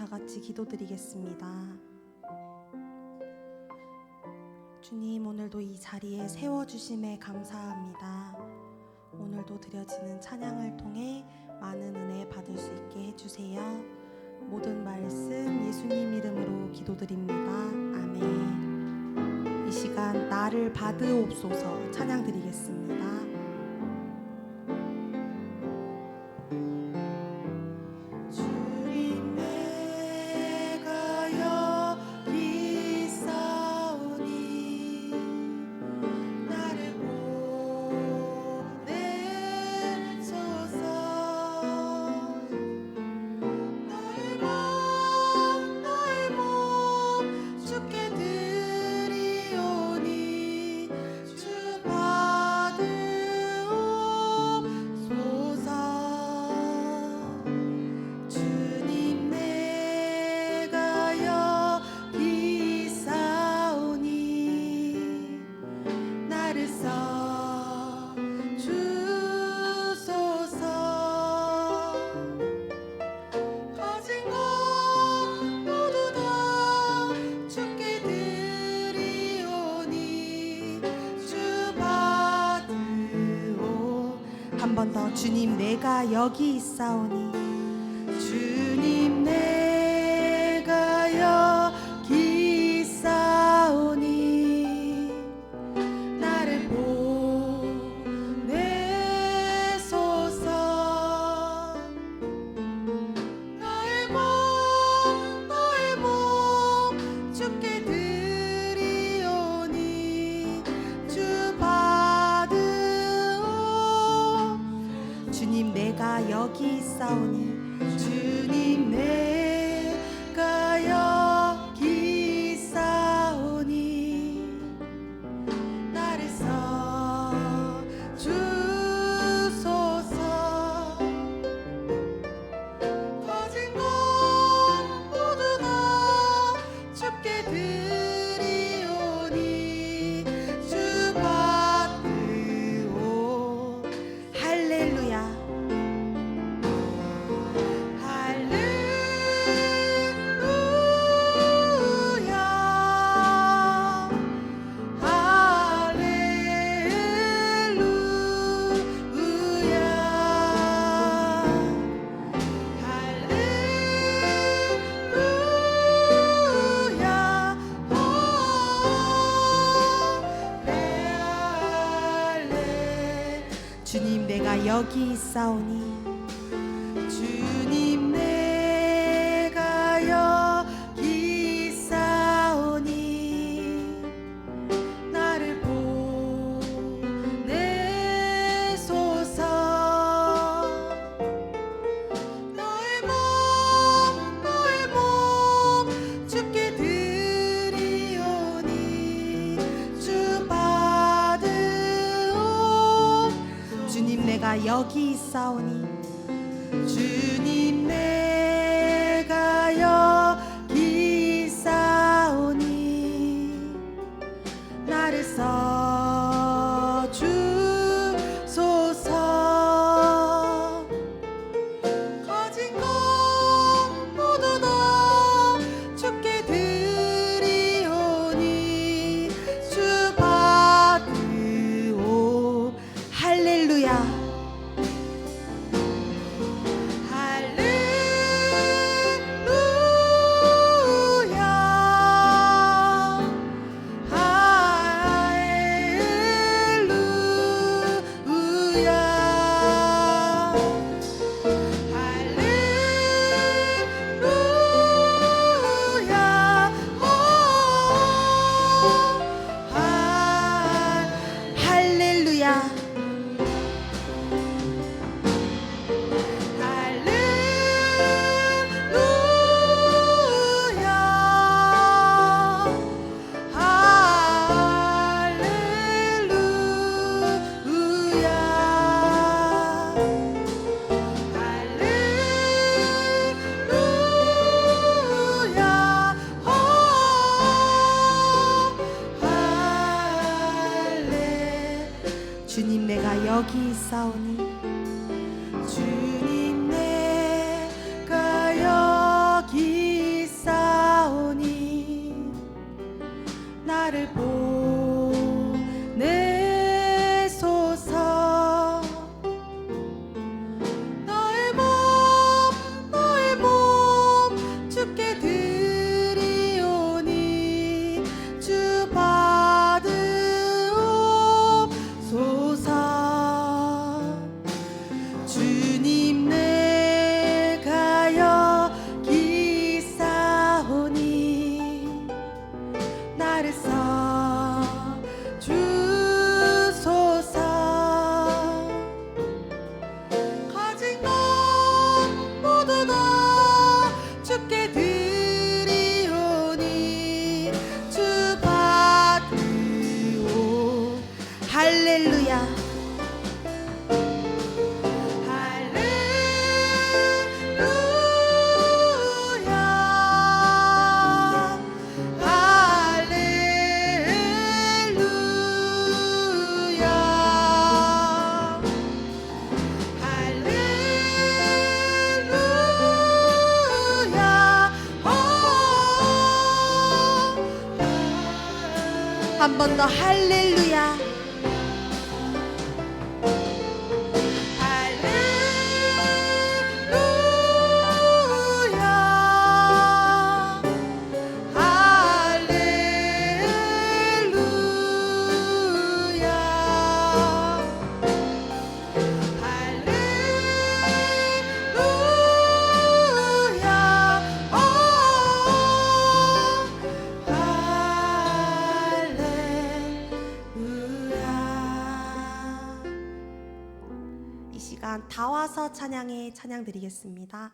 다 같이 기도드리겠습니다. 주님, 오늘도 이 자리에 세워주심에 감사합니다. 오늘도 드려지는 찬양을 통해 많은 은혜 받을 수 있게 해주세요. 모든 말씀 예수님 이름으로 기도드립니다. 아멘. 이 시간 나를 받으옵소서 찬양 드리겠습니다. 주님 내가 여기 있사오니 少年。Yogi Sauni. 나를 써 너 할렐루야. 시간 다 와서 찬양해 찬양 드리겠습니다.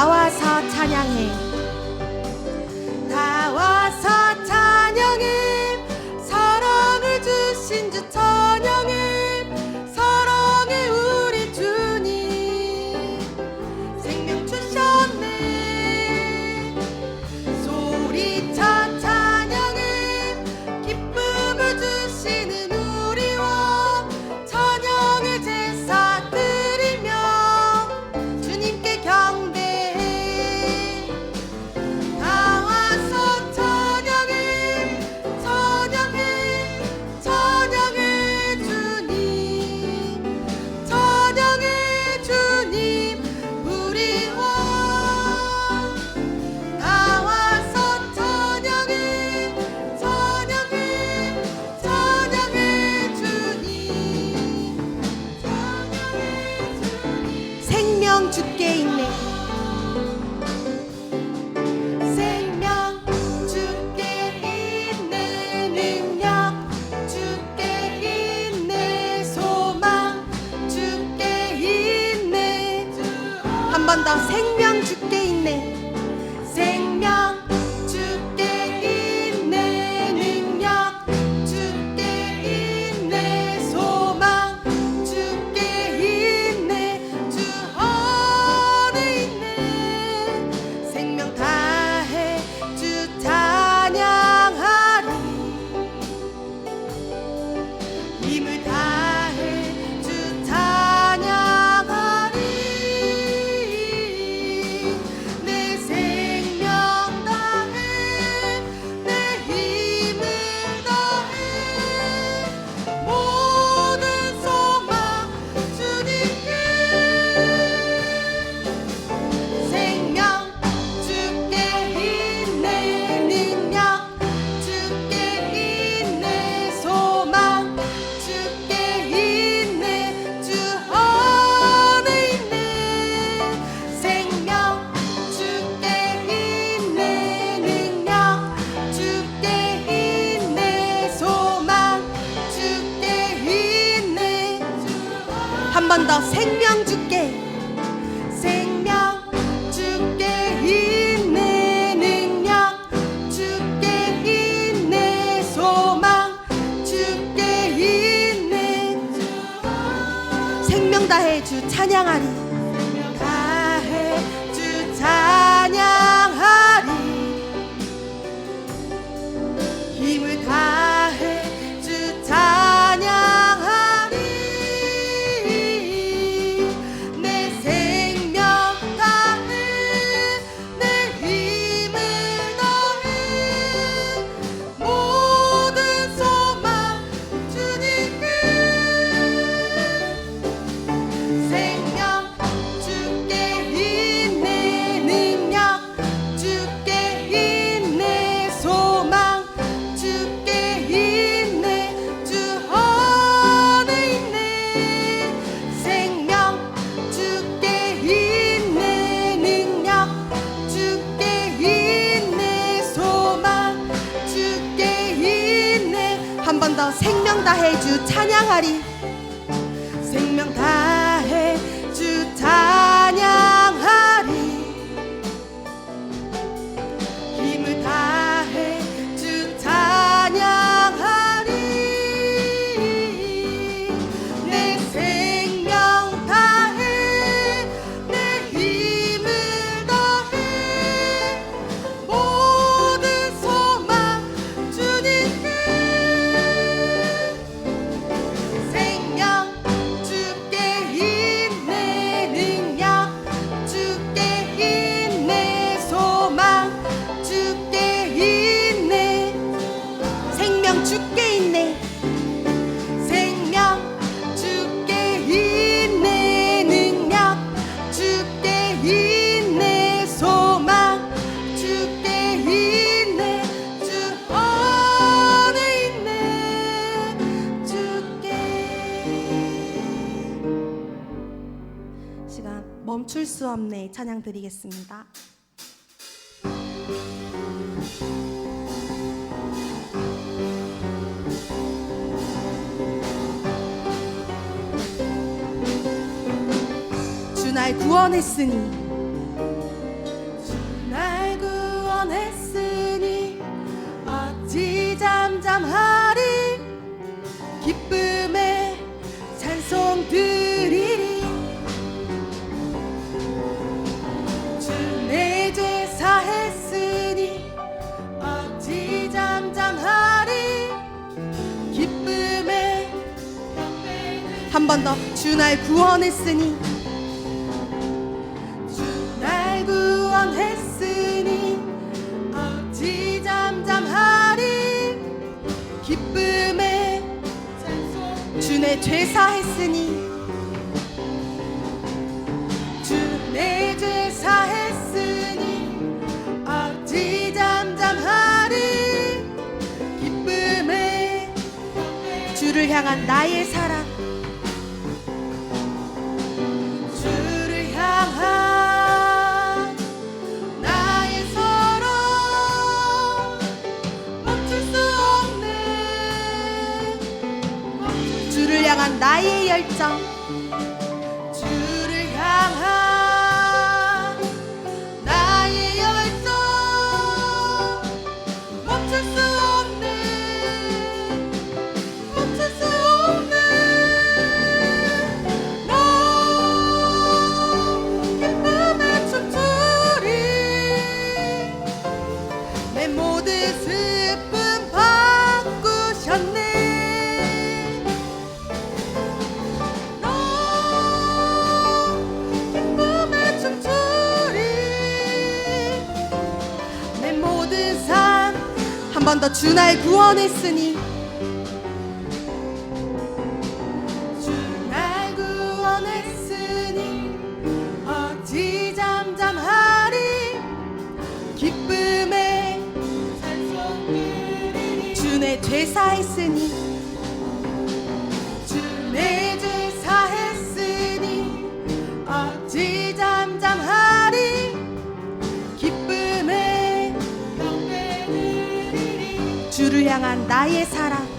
나와서 찬양해. 찬양하리 찬양하리. 수 없네 찬양 드리겠습니다. 주 날 구원했으니 주 날 구원했으니 어찌 잠잠하리 기쁨 한 번 더 주 날 구원했으니. 주 날 구원했으니. 어찌 잠잠하리? 기쁨에 주내 죄사했으니. 주내 죄사했으니. 어찌 잠잠하리? 기쁨에 주를 향한 나의 사랑. Bye. 번 더 주 날 구원했으니. 주 날 구원했으니 어찌 잠잠하리? 기쁨에 찬송드리니. 주내 죄사했으니. 향한 나의 사랑.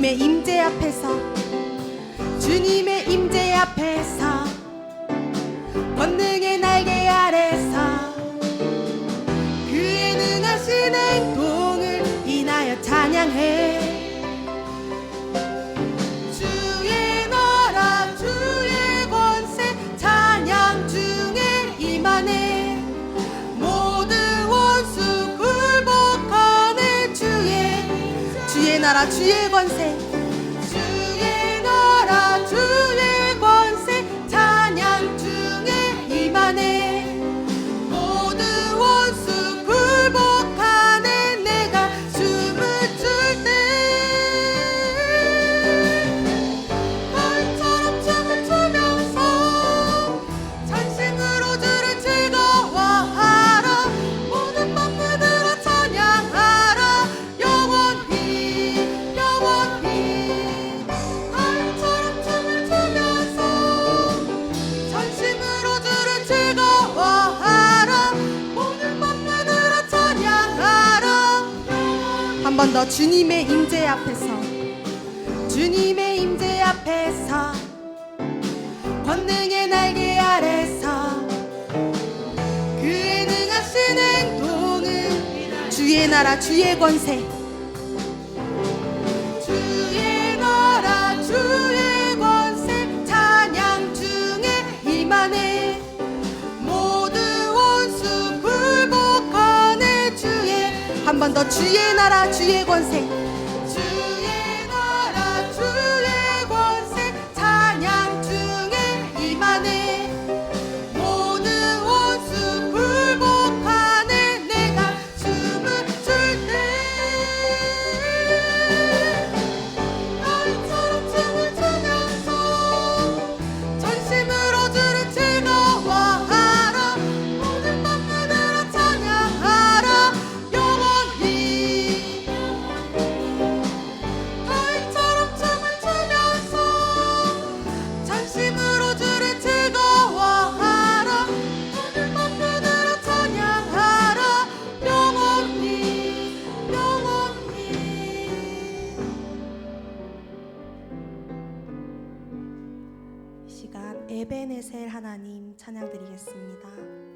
주님의 임재 앞에서 주님의 임재 앞에서 나라 주의 권세. 더불어 주님의 임재 앞에서 주님의 임재 앞에서 권능의 날개 아래서 그의 능하신 행동은 주의 나라 주의 권세 한 번 더 주의 나라 주의 권세. 에베네셀 하나님 찬양드리겠습니다.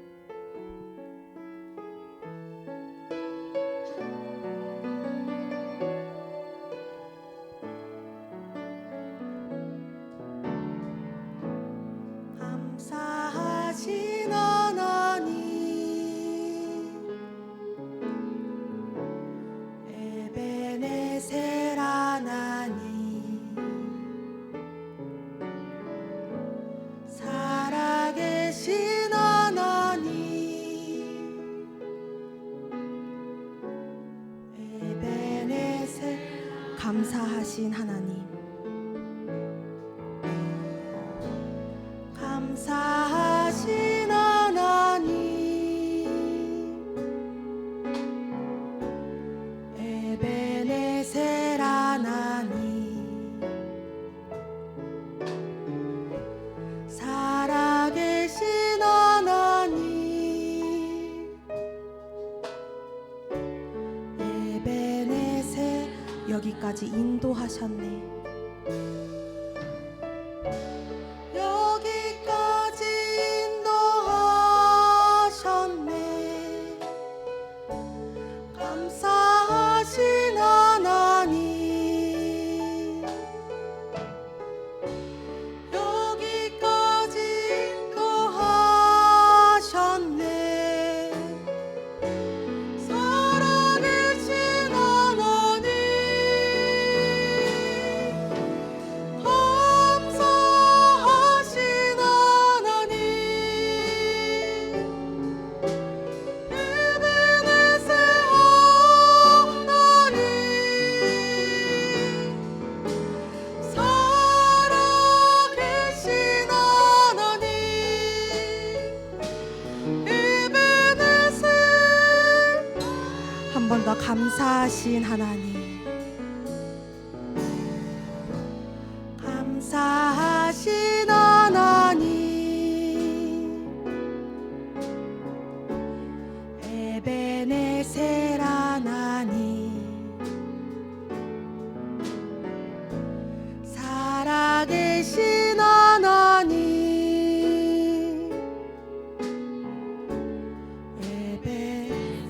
나라까지 인도하셨네.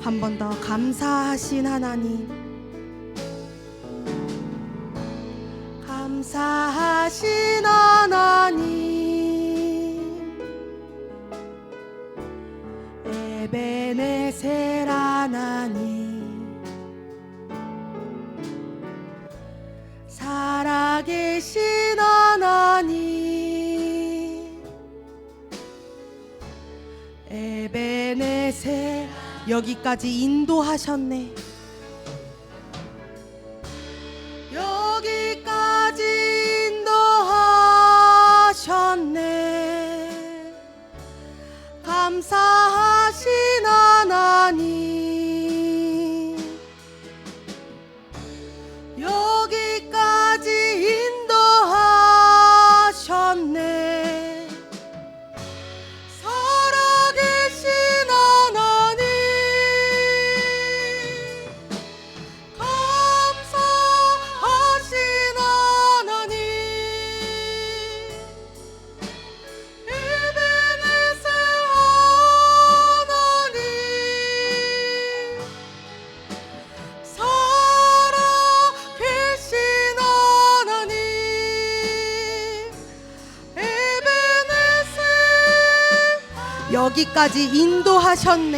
한 번 더 감사하신 하나님. 감사하신 하나님. 에베네셀 하나님. 여기까지 인도하셨네. 여기까지 인도하셨네. 감사하신 하나님. 그곳까지 인도하셨네.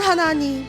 娜娜你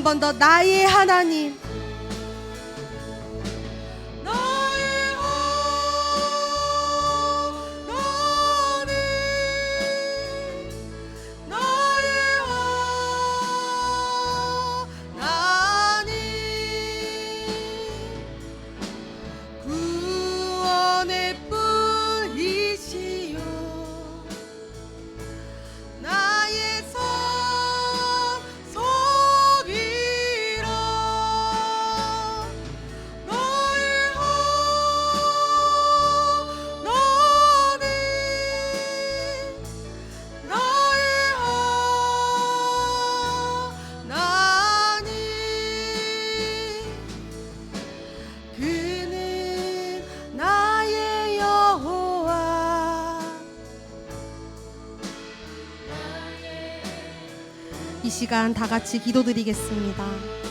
한 번 더 나의 하나님. 시간 다 같이 기도드리겠습니다.